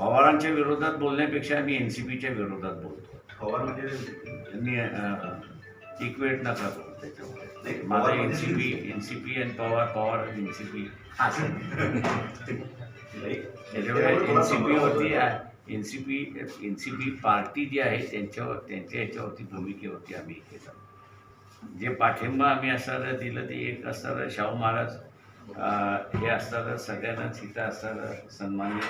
पवारांच्या विरोधात बोलण्यापेक्षा आम्ही एन सी पीच्या विरोधात बोलतो. पवार म्हणजे इक्वेट नका करू त्याच्यामुळे नाही, माझा N C P N C P आणि Pawar Pawar N C P असं. त्याच्यामुळे N C पीवरती N C P N C P party जी आहे त्यांच्यावर त्यांच्या ह्याच्यावरती भूमिकेवरती आम्ही हे जे पाठिंबा आम्ही असणारं दिलं ते एक असणारं शाहू महाराज हे असणारं सगळ्यांनाच हिथं असणारं सन्मान्य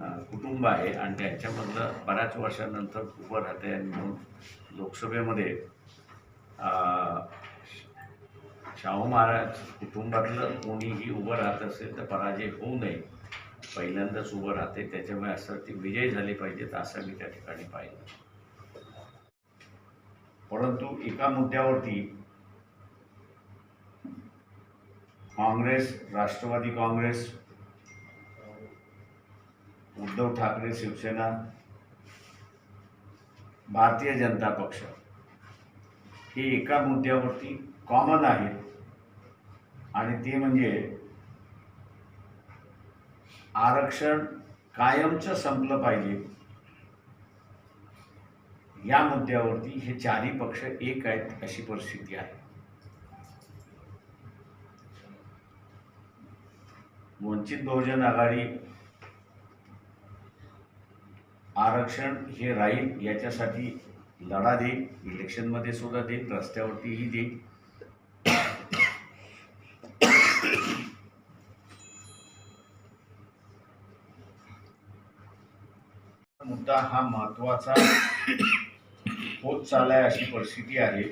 कुटुंब आहे आणि त्यांच्यामधलं बऱ्याच वर्षानंतर उभं राहते आणि म्हणून लोकसभेमध्ये शाहू महाराज कुटुंबातलं कोणीही उभं राहत असेल तर पराजय होऊ नये. पहिल्यांदाच उभं राहते. त्याच्यामुळे असं ते विजय झाले पाहिजेत असं मी त्या ठिकाणी पाहिलं. परंतु एका मुद्द्यावरती काँग्रेस राष्ट्रवादी काँग्रेस उद्धव ठाकरे शिवसेना भारतीय जनता पक्ष हे एका मुद्द्यावरती कॉमन आहेत आणि ते म्हणजे आरक्षण कायमचं संपलं पाहिजे. या मुद्द्यावरती हे चारही पक्ष एक आहेत अशी परिस्थिती आहे. वंचित बहुजन आघाडी आरक्षण हे राहील याच्यासाठी लढा देईल इलेक्शनमध्ये सुद्धा देईल रस्त्यावरतीही देईल. मुद्दा हा महत्त्वाचा होत चाललाय अशी परिस्थिती आहे.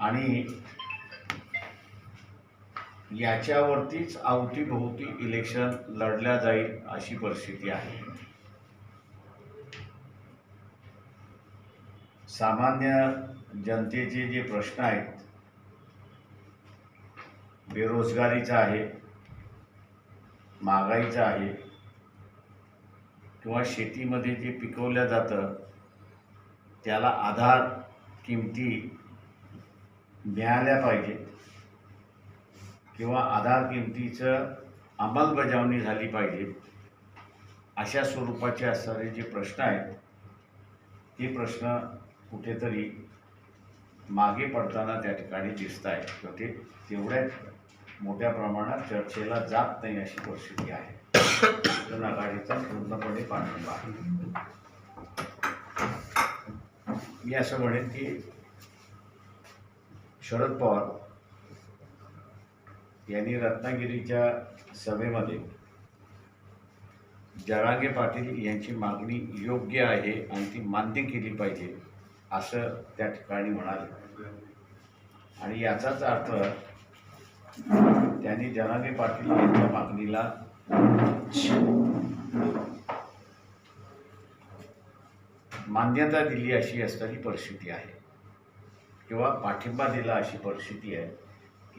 आणि याच्यावरतीच अवतीभोवती इलेक्शन लढल्या जाईल अशी परिस्थिती आहे. सामान्य जनतेचे जे प्रश्न आहेत बेरोजगारीचा आहे महागाईचा आहे किंवा शेतीमध्ये जे पिकवलं जातं त्याला आधार किमती मिळाल्या पाहिजेत. किंवा आधार किमतीचं अंमलबजावणी झाली पाहिजे अशा स्वरूपाचे असणारे जे प्रश्न आहेत ते प्रश्न कुठेतरी मागे पडताना त्या ठिकाणी दिसत आहेत. किंवा ते तेवढ्या मोठ्या प्रमाणात चर्चेला जात नाही अशी परिस्थिती आहे. जन आघाडीचा पूर्णपणे पाठिंबा आहे. मी असं म्हणेन की शरद पवार यांनी रत्नागिरीच्या सभेमध्ये जरांगे पाटील यांची मागणी योग्य आहे आणि ती मान्य केली पाहिजे असं त्या ठिकाणी म्हणाले. आणि याचाच अर्थ त्यांनी जरांगे पाटील यांच्या मागणीला मान्यता दिली अशी असणारी परिस्थिती आहे किंवा पाठिंबा दिला अशी परिस्थिती आहे.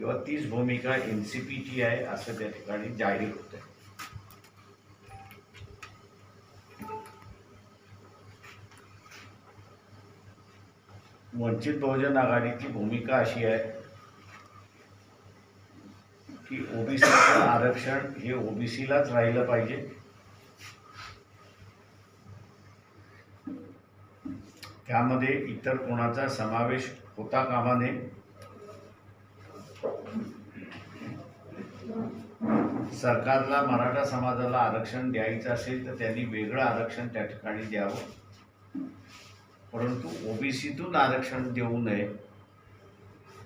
किंवा तीच भूमिका एन सी पीची आहे असं त्या ठिकाणी जाहीर होत आहे वंचित बहुजन आघाडीची भूमिका अशी आहे की ओबीसीचं आरक्षण हे ओबीसीलाच राहिलं पाहिजे. त्यामध्ये इतर कोणाचा समावेश होता कामा नये. सरकारला मराठा समाजाला आरक्षण द्यायचं असेल तर त्यांनी वेगळं आरक्षण त्या ठिकाणी द्यावं. परंतु ओबीसीतून आरक्षण देऊ नये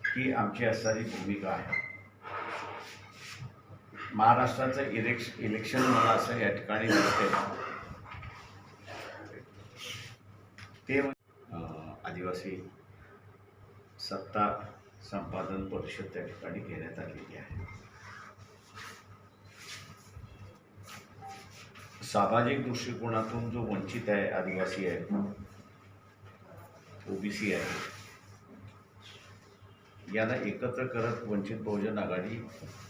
ही आमची असणारी भूमिका आहे. महाराष्ट्राचं इलेक्श इलेक्शन मला असं या ठिकाणी दिसते ते म्हणजे, आदिवासी सत्ता संपादन परिषद त्या ठिकाणी घेण्यात आलेली आहे. सामाजिक दृष्टिकोनातून जो वंचित आहे आदिवासी आहे ओबीसी आहे यांना एकत्र करत वंचित बहुजन आघाडी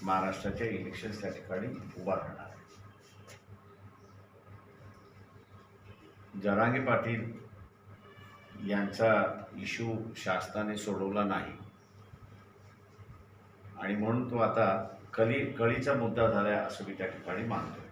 महाराष्ट्राच्या इलेक्शन्स त्या ठिकाणी उभा राहणार आहे. जरांगे पाटील यांचा इश्यू शासनाने सोडवला नाही. आणि म्हणून तो आता कली कळीचा मुद्दा झाला आहे असं मी त्या ठिकाणी मानतो